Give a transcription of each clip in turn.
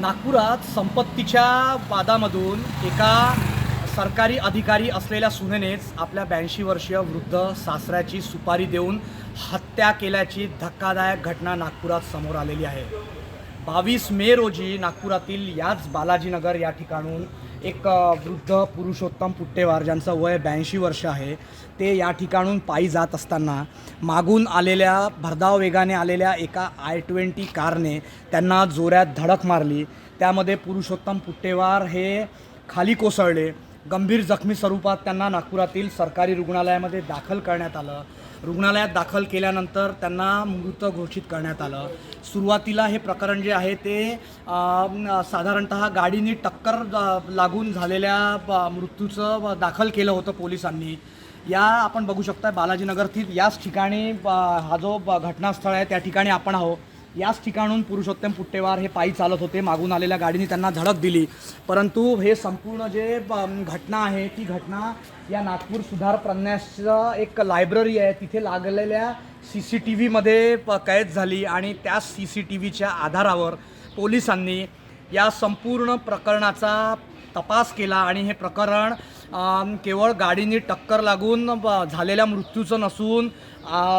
नागपुरात संपत्तीच्या वादामधून एका सरकारी अधिकारी असलेल्या सुनेनेच आपल्या ब्याऐंशी वर्षीय वृद्ध सासऱ्याची सुपारी देऊन हत्या केल्याची धक्कादायक घटना नागपुरात समोर आलेली आहे. बावीस मे रोजी नागपुरातील याच बालाजीनगर या ठिकाणून एक वृद्ध पुरुषोत्तम पुट्टेवार ज्यांचं वय ब्याऐंशी वर्ष आहे ते या ठिकाणून पायी जात असताना मागून आलेल्या भरधाव वेगाने आलेल्या एका आय ट्वेंटी कारने त्यांना जोऱ्यात धडक मारली. त्यामध्ये पुरुषोत्तम पुट्टेवार हे खाली कोसळले. गंभीर जखमी स्वरूपात त्यांना नागपुरातील सरकारी रुग्णालयामध्ये दाखल करण्यात आलं. रुग्णालयात दाखल केल्यानंतर त्यांना मृत घोषित करण्यात आलं. सुरुवातीला हे प्रकरण जे आहे ते साधारणत साधारणतः टक्कर लागून झालेल्या ब- मृत्यूचं दाखल केलं होतं पोलिसांनी. या आपण बघू शकता बालाजीनगरतील याच ठिकाणी ब- हा जो ब- घटनास्थळ आहे त्या ठिकाणी आपण आहोत. याच ठिकाणून पुरुषोत्तम पुट्टेवार हे पायी चालत होते. मागून आलेल्या गाडीने त्यांना धडक दिली. परंतु हे संपूर्ण जे घटना आहे ती घटना या नागपूर सुधार प्रन्यासचं एक लायब्ररी आहे. तिथे लागलेल्या सी सी टी व्हीमध्ये प कैद झाली आणि त्या सी सी टी व्हीच्या आधारावर पोलिसांनी या संपूर्ण प्रकरणाचा तपास केला आणि हे प्रकरण केवळ गाडीनी टक्कर लागून ब- झालेल्या मृत्यूचं नसून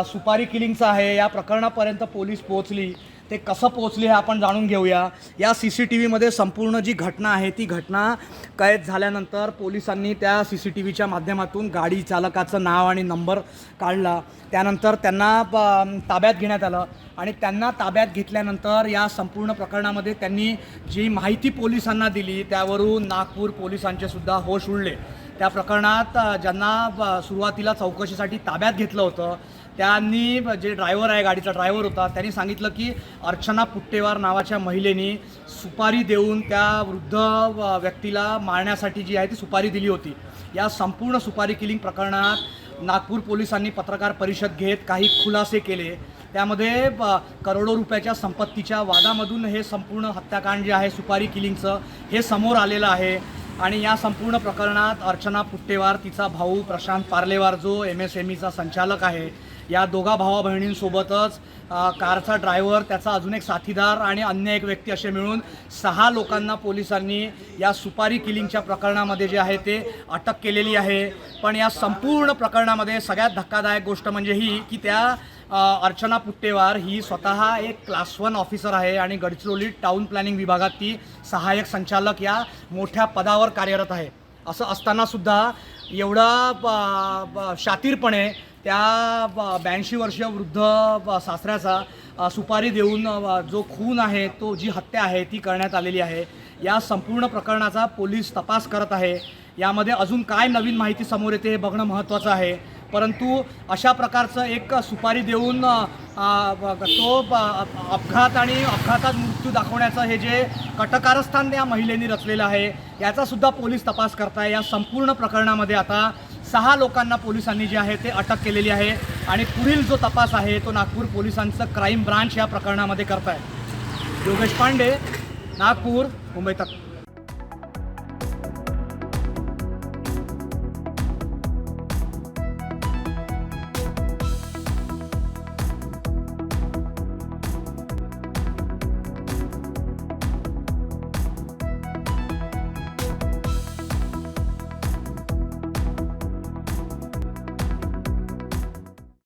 सुपारी किलिंगचं आहे. या प्रकरणापर्यंत पोलीस पोहोचली. ते कसं पोहोचले हे आपण जाणून घेऊया. या सी सी टी व्हीमध्ये संपूर्ण जी घटना आहे ती घटना कैद झाल्यानंतर पोलिसांनी त्या सी सी टी व्हीच्या माध्यमातून गाडी चालकाचं नाव आणि नंबर काढला. त्यानंतर त्यांना ताब्यात घेण्यात आलं आणि त्यांना ताब्यात घेतल्यानंतर या संपूर्ण प्रकरणामध्ये त्यांनी जी माहिती पोलिसांना दिली त्यावरून नागपूर पोलिसांचे सुद्धा होश उडले. त्या प्रकरणात ज्यांना सुरुवातीला चौकशीसाठी ताब्यात घेतलं होतं त्यांनी जे ड्रायव्हर आहे गाडीचा ड्रायव्हर होता त्यांनी सांगितलं की अर्चना पुट्टेवार नावाच्या महिलेनी सुपारी देऊन त्या वृद्ध व- व्यक्तीला मारण्यासाठी जी आहे ती सुपारी दिली होती. या संपूर्ण सुपारी किलिंग प्रकरणात नागपूर पोलिसांनी पत्रकार परिषद घेत काही खुलासे केले. त्यामध्ये करोडो रुपयाच्या संपत्तीच्या वादामधून हे संपूर्ण हत्याकांड जे आहे सुपारी किलिंगचं हे समोर आलेलं आहे. आणि या संपूर्ण प्रकरणात अर्चना पुट्टेवार तिचा भाऊ प्रशांत पार्लेवार जो एम एस एम ईचा संचालक आहे या दोघा भावा बहिणींसोबतच कारचा ड्रायव्हर त्याचा अजून एक साथीदार आणि अन्य एक व्यक्ती असे मिळून सहा लोकांना पोलिसांनी या सुपारी किलिंगच्या प्रकरणामध्ये जे आहे ते अटक केलेली आहे. पण या संपूर्ण प्रकरणामध्ये सगळ्यात धक्कादायक गोष्ट म्हणजे ही की त्या अर्चना पुट्टेवार ही स्वतः एक क्लास वन ऑफिसर आहे आणि गडचिरोली टाऊन प्लॅनिंग विभागात ती सहाय्यक संचालक या मोठ्या पदावर कार्यरत आहे. असं असतानासुद्धा एवढा शातीरपणे त्या ब्याऐंशी वर्षीय वृद्ध सासऱ्याचा सुपारी देऊन जो खून आहे तो जी हत्या आहे ती करण्यात आलेली आहे. या संपूर्ण प्रकरणाचा पोलीस तपास करत आहे. यामध्ये अजून काय नवीन माहिती समोर येते हे बघणं महत्त्वाचं आहे. परंतु अशा प्रकारचं एक सुपारी देऊन तो अपघात आणि अपघातात मृत्यू दाखवण्याचं हे जे कटकारस्थान या महिलेने रचलेलं आहे याचासुद्धा पोलीस तपास करताय. या संपूर्ण प्रकरणामध्ये आता सहा लोकांना पोलिसांनी जे आहे ते अटक केलेली आहे आणि पुढील जो तपास आहे तो नागपूर पोलिसांचं क्राईम ब्रांच या प्रकरणामध्ये करताय योगेश पांडे नागपूर मुंबई तक.